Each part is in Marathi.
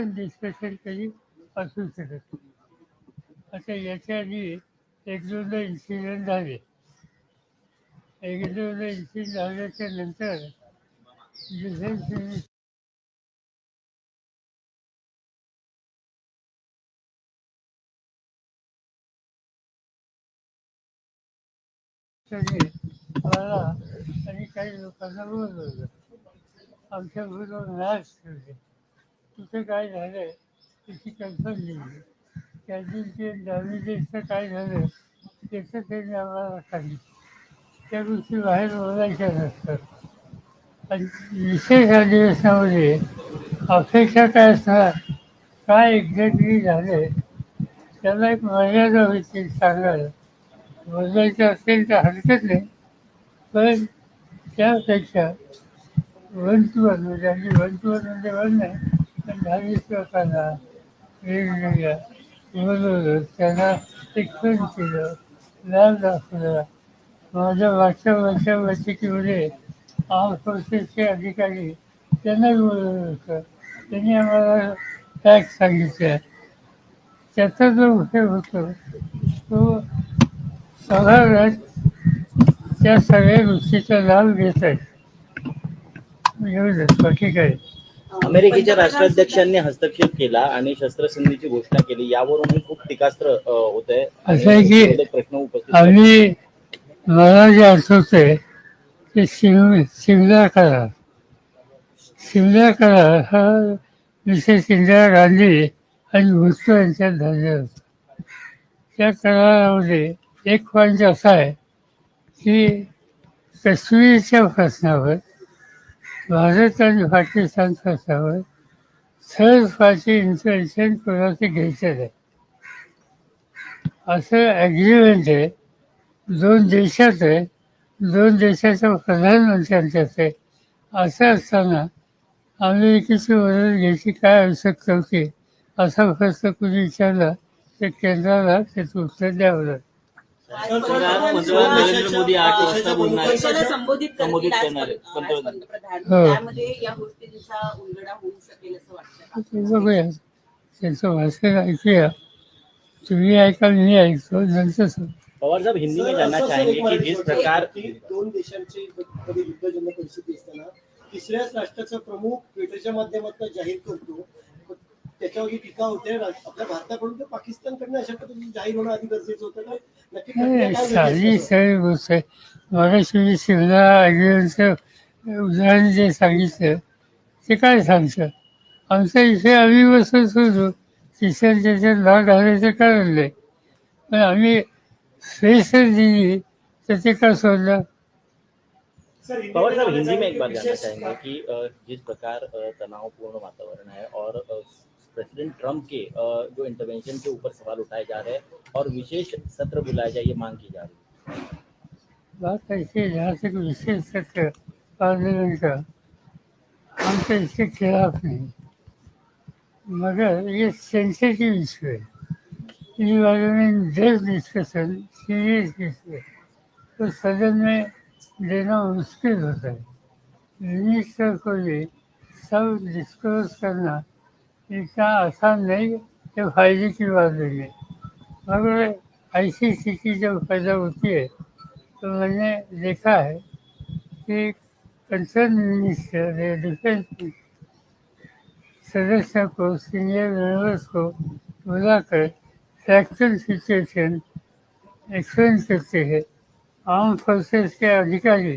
पण डिस्कशन कधी असू शकत आता याच्या आधी एक दोनदा इन्सिडेंट झाले. एक दोनदा इन्सिडेंट झाल्याच्यानंतर डिफेन्स मला आणि काही लोकांना बोलवलं. आमच्या बरोबर मॅच ठेवले तिथं काय झालं त्याची कल्पना दिली त्याची ते दहावीचं काय झालं त्याचं त्यांनी आम्हाला सांगितलं. त्या गोष्टी बाहेर बोलायच्या नसतात आणि विशेष अधिवेशनामध्ये अपेक्षा काय असणार? काय एक्झॅक्टली झालं त्याला एक मर्यादा होती सांगायला. बोलायचं असेल तर हरकत नाही. पण त्यापेक्षा वन टू वन म्हणजे आणि वन टू वन म्हणजे वन नाही पण दहावीस लोकांना वेगवेगळ्या बोलवलं त्यांना शिक्षण केलं लाभ दाखवला माझ्या मागच्या वर्षा बैठकीमध्ये आम संस्थेचे अधिकारी त्यांना बोलवलं होतं त्यांनी आम्हाला टॅक्स सांगितले त्याचा जो उपयोग होतो तो साधारण त्या सगळ्या गोष्टीचा लाभ घेत आहेत एवढंच बाकी काय अमेरिकेच्या राष्ट्राध्यक्षांनी हस्तक्षेप केला आणि शस्त्रसंधीची घोषणा केली. यावरून खूप टीकास्त्र होत आहे असं आहे की प्रश्न उपस्थित. आम्ही मला जे आठवतंय ते शिम शिमला करार. शिमला करार हा विशेष इंदिरा गांधी आणि भुजबळ यांच्यात झालेला होता त्या करारामध्ये एक पॉईंट असा आहे की काश्मीरच्या प्रश्नावर भारत आणि पाकिस्तान प्रश्नावर थर्ड पार्टी इंटरेन्शन कोणाचं घ्यायचं नाही. असं ॲग्रीमेंट आहे. दोन देशात आहे. दोन देशाच्या प्रधानमंत्र्यांच्यात आहे. असं असताना अमेरिकेची मदत घ्यायची काय आवश्यकता होती असा प्रश्न कुणी विचारला तर केंद्राला त्याचं उत्तर द्यावं लागतं नरेंद्र मोदी आठ वाजता बोलणार आहेत. देशाला संबोधित संबोधित करतील करणार आज आहेत. पण- आज पंतप्रधान. पंतप्रधान हो. त्यामध्ये या गोष्टींचा उलगडा होऊ शकेल असं वाटतं ते बघूया त्यांचं भाषण ऐकूया तुम्ही ऐका मी ऐकतो नंतर सु- पवार साहब हिंदी में जानना चाहेंगे कि जिस प्रकार दोन देशांची कधी युद्धजन्य परिस्थिती असताना तिसऱ्याच राष्ट्राचा प्रमुख ट्विटरच्या माध्यमातून जाहीर करतो त्याच्यावर ही टीका होते. आपल्या भारताकडून तर पाकिस्तानकडनं अशा पद्धतीने जाहीर होणं आधी गरजेचं होतं नक्की काय साधी झाली असते? सरळ गोष्ट आहे मगाशी मी शिमला ॲग्रीमेंटचं उदाहरण जे सांगितलं ते काय सांगतं आमचा विषय आम्ही बसून सोडू तिसऱ्या त्याच्यात भाग घालायचं कारण नाही. पण आम्ही स्पेस दिली तर ते का सोडलं? सर, हिंदी पवार साहब में हिंदी में एक बार जानना चाहेंगे कि जिस प्रकार तनावपूर्ण वातावरण है और प्रेसिडेंट ट्रम्प के जो इंटरवेंशन के ऊपर सवाल उठाए जा रहे हैं और विशेष सत्र बुलाया जाए ये मांग की जा रही है। बात ऐसे है जहाँ तक विशेष सत्र पार्लियामेंट का हम तो इसके खिलाफ नहीं। मगर ये सेंसिटिव इशू है। इस बारे में डेप डिस्कशन सीरियस इशू है तो सदन में देना मुश्किल होता है। मिनिस्टर को भी सब डिस्कस करना इतना आसान नहीं कि फ़ायदे की बात नहीं है मगर ऐसी स्थिति जब पैदा होती है तो मैंने देखा है कि कंसर्न मिनिस्टर या डिफेंस सदस्य को सीनियर मेंबर्स को बुलाकर फैक्चुअल सिचुएशन एक्सप्लेन करते हैं। आर्म फोर्सेस के अधिकारी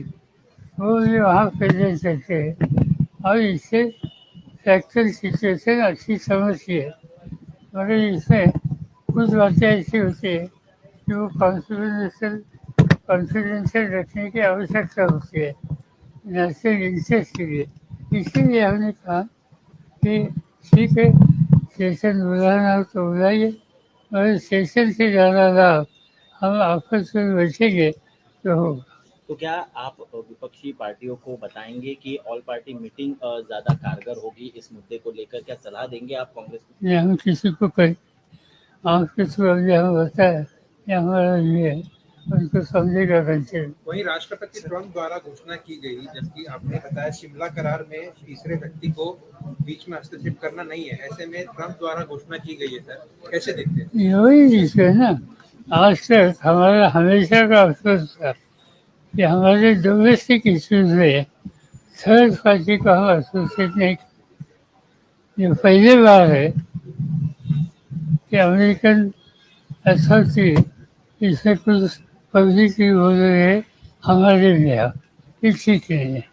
वो भी वहाँ प्रेजेंट रहते हैं और इससे फैक्चुअल सिचुएशन अच्छी समझती है मगर इसमें कुछ बातें ऐसी होती है कि वो कॉन्फिडेंशियल कॉन्फिडेंशियल रखने की आवश्यकता होती है नेशनल इंटरेस्ट के लिए इसीलिए हमने कहा कि ठीक है सेशन बुलाना हो तो बुलाइए मगर सेशन से ज़्यादा लाभ हम आपस में बैठेंगे तो होगा तो क्या आप विपक्षी पार्टियों को बताएँगे कि ऑल पार्टी मीटिंग ज़्यादा कारगर होगी इस मुद्दे को लेकर? क्या सलाह देंगे आप कांग्रेस को? हम किसी को कहें आप किसी को हमारा उनको समझेगा कैसे वहीं राष्ट्रपति ट्रंप द्वारा घोषणा की गई जबकि आपने बताया शिमला करार में तीसरे व्यक्ति को बीच में हस्तक्षेप करना नहीं है। ऐसे में ट्रंप द्वारा घोषणा की गई है सर। कैसे देखते हैं? यही है ना। आज तक हमारा हमेशा का अफसोस था। कि हमारे डोमेस्टिक इश्यूज में थर्ड पार्टी को हम एसोसिएट नहीं ये पहली बार है कि अमेरिकन अथॉरिटी इससे कुछ पब्लिकली बोल रही है हमारे लिए आओ। ये ठीक नहीं है